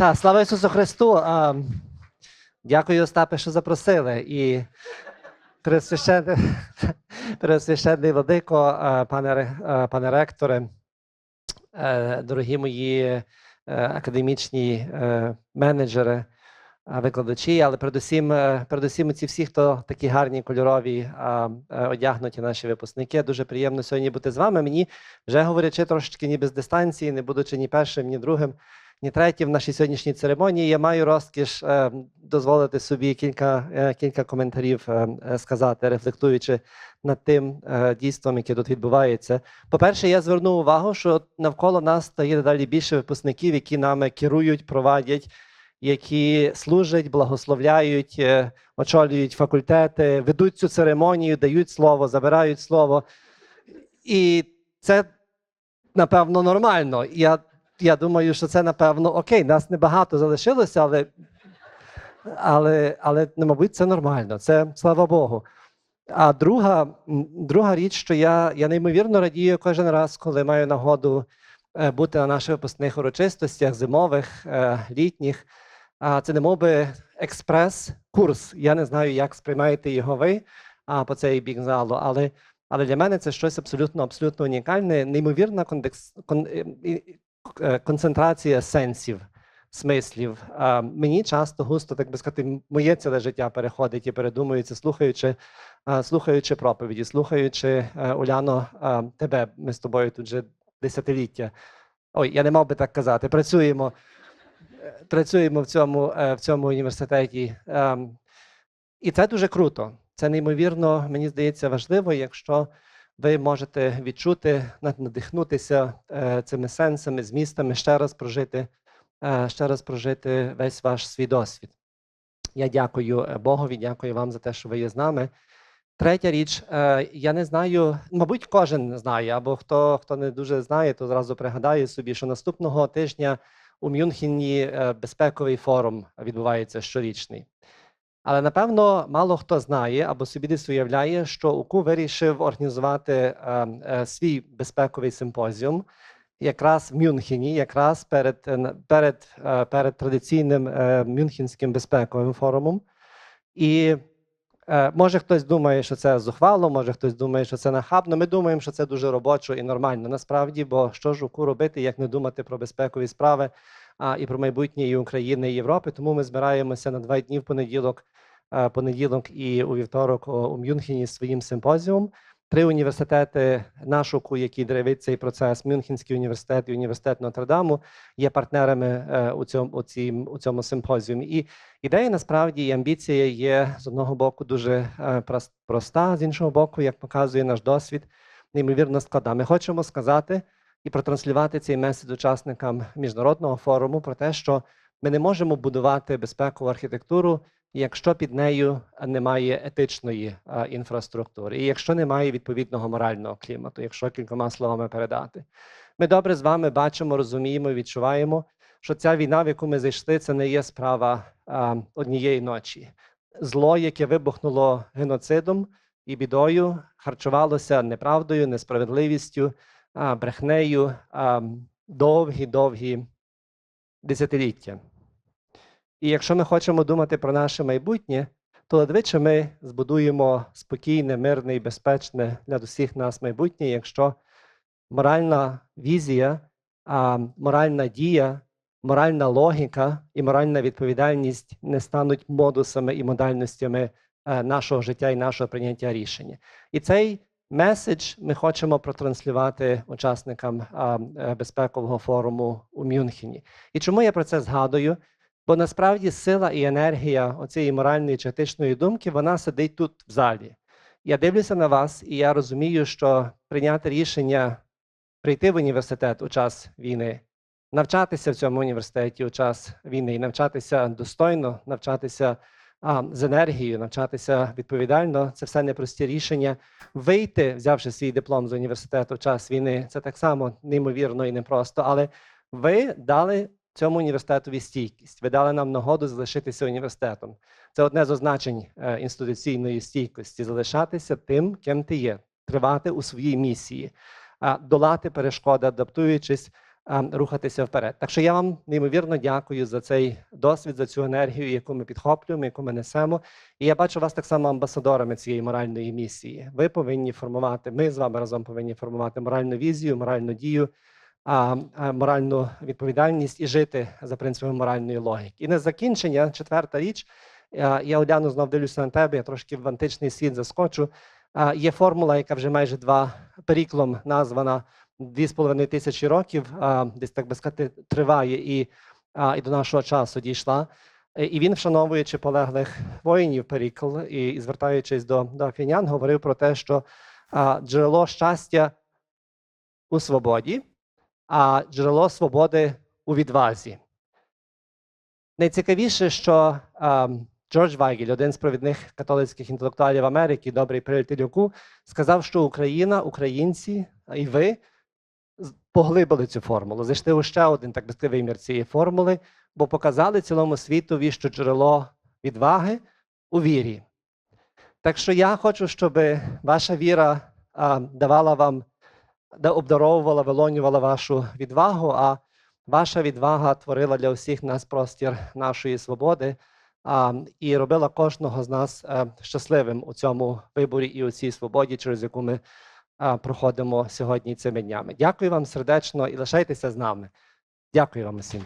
Так, слава Ісусу Христу. А, дякую, Остапе, що запросили. І Преосвященний, Преосвященний Владико, пане, пане ректоре, дорогі мої е, академічні е, менеджери, викладачі, але передусім, е, передусім ці всі, хто такі гарні кольорові одягнуті наші випускники. Дуже приємно сьогодні бути з вами. Мені вже говорячи трошечки ні без дистанції, не будучи ні першим, ні другим, ні третім в нашій сьогоднішній церемонії. Я маю розкіш е, дозволити собі кілька, е, кілька коментарів е, сказати, рефлектуючи над тим дійством, яке тут відбувається. По-перше, я звернув увагу, що навколо нас стає дедалі більше випускників, які нами керують, провадять, які служать, благословляють, очолюють факультети, ведуть цю церемонію, дають слово, забирають слово. І це, напевно, нормально. Я, я думаю, що це, напевно, окей. Нас небагато залишилося, але, але, але ну, мабуть, це нормально. Це слава Богу. А друга, друга річ, що я, я неймовірно радію кожен раз, коли маю нагоду е, бути на наших випускних урочистостях, зимових, е, літніх. Це не мов би експрес-курс. Я не знаю, як сприймаєте його ви по цей бік залу, але, але для мене це щось абсолютно абсолютно унікальне, неймовірна кондекс, кон, е, концентрація сенсів, смислів. Мені часто густо, так би сказати, моє ціле життя переходить і передумується, слухаючи, слухаючи проповіді, слухаючи е, Уляно, тебе. Ми з тобою тут вже десятиліття. Ой, я не мав би так казати. Працюємо, е, працюємо в цьому, е, в цьому університеті. Ем, І це дуже круто. Це неймовірно, мені здається, важливо, якщо ви можете відчути, надихнутися е, цими сенсами, змістами, ще раз прожити, е, ще раз прожити весь ваш свій досвід. Я дякую е, Богові, дякую вам за те, що ви є з нами. Третя річ, я не знаю, мабуть, кожен знає, або хто, хто не дуже знає, то зразу пригадає собі, що наступного тижня у Мюнхені безпековий форум відбувається щорічний. Але напевно мало хто знає або собі десь уявляє, що УКУ вирішив організувати е, е, свій безпековий симпозіум якраз в Мюнхені, якраз перед, е, перед, е, перед традиційним е, Мюнхенським безпековим форумом. І е, може хтось думає, що це зухвало, може хтось думає, що це нахабно. Ми думаємо, що це дуже робочо і нормально насправді, бо що ж УКУ робити, як не думати про безпекові справи а, і про майбутнє і України і Європи. Тому ми збираємося на два дні в понеділок, понеділок і у вівторок у Мюнхені з своїм симпозіумом. Три університети нашуку, які дривить цей процес, Мюнхенський університет і університет Нотр-Даму, є партнерами е, у цьому у цім, у цьому симпозіумі. І ідея насправді і амбіція є з одного боку дуже е, проста, з іншого боку, як показує наш досвід, неймовірно складна. Ми хочемо сказати і протранслювати цей меседж учасникам міжнародного форуму про те, що ми не можемо будувати безпекову архітектуру, якщо під нею немає етичної інфраструктури, і якщо немає відповідного морального клімату, якщо кількома словами передати. Ми добре з вами бачимо, розуміємо, відчуваємо, що ця війна, в яку ми зайшли, це не є справа однієї ночі. Зло, яке вибухнуло геноцидом і бідою, харчувалося неправдою, несправедливістю, брехнею довгі-довгі десятиліття. І якщо ми хочемо думати про наше майбутнє, то ледве ми збудуємо спокійне, мирне і безпечне для усіх нас майбутнє, якщо моральна візія, моральна дія, моральна логіка і моральна відповідальність не стануть модусами і модальностями е, нашого життя і нашого прийняття рішення. І цей меседж ми хочемо протранслювати учасникам е, безпекового форуму у Мюнхені. І чому я про це згадую? Бо насправді сила і енергія оцієї моральної чи етичної думки вона сидить тут в залі. Я дивлюся на вас, і я розумію, що прийняти рішення прийти в університет у час війни, навчатися в цьому університеті у час війни, і навчатися достойно, навчатися а, з енергією, навчатися відповідально це все непрості рішення. Вийти, взявши свій диплом з університету в час війни, це так само неймовірно і непросто. Але ви дали цьому університетові стійкість. Ви дали нам нагоду залишитися університетом. Це одне з означень е, інституційної стійкості залишатися тим, ким ти є, тривати у своїй місії, долати перешкоди, адаптуючись рухатися вперед. Так що я вам неймовірно дякую за цей досвід, за цю енергію, яку ми підхоплюємо, яку ми несемо. І я бачу вас так само амбасадорами цієї моральної місії. Ви повинні формувати. Ми з вами разом повинні формувати моральну візію, моральну дію, моральну відповідальність і жити за принципами моральної логіки. І на закінчення, четверта річ. Я Оляну знов дивлюся на тебе. Я трошки в античний світ заскочу. Є формула, яка вже майже два періклом названа дві з половиною тисячі років, а, десь так би сказати, триває і, а, і до нашого часу дійшла. Е, І він, вшановуючи полеглих воїнів Перікл і, і звертаючись до, до афінян, говорив про те, що а, джерело щастя у свободі, а джерело свободи у відвазі. Найцікавіше, що а, Джордж Вайгель, один з провідних католицьких інтелектуалів Америки, добрий приятель Люку, сказав, що Україна, українці і ви поглибили цю формулу, зайшли у ще один так би сказати, вимір цієї формули, бо показали цілому світові, що джерело відваги у вірі. Так що я хочу, щоб ваша віра а, давала вам, да обдаровувала, вилонювала вашу відвагу, а ваша відвага творила для усіх нас простір нашої свободи а, і робила кожного з нас е, щасливим у цьому виборі і у цій свободі, через яку ми а, проходимо сьогодні цими днями. Дякую вам сердечно і лишайтеся з нами. Дякую вам усім.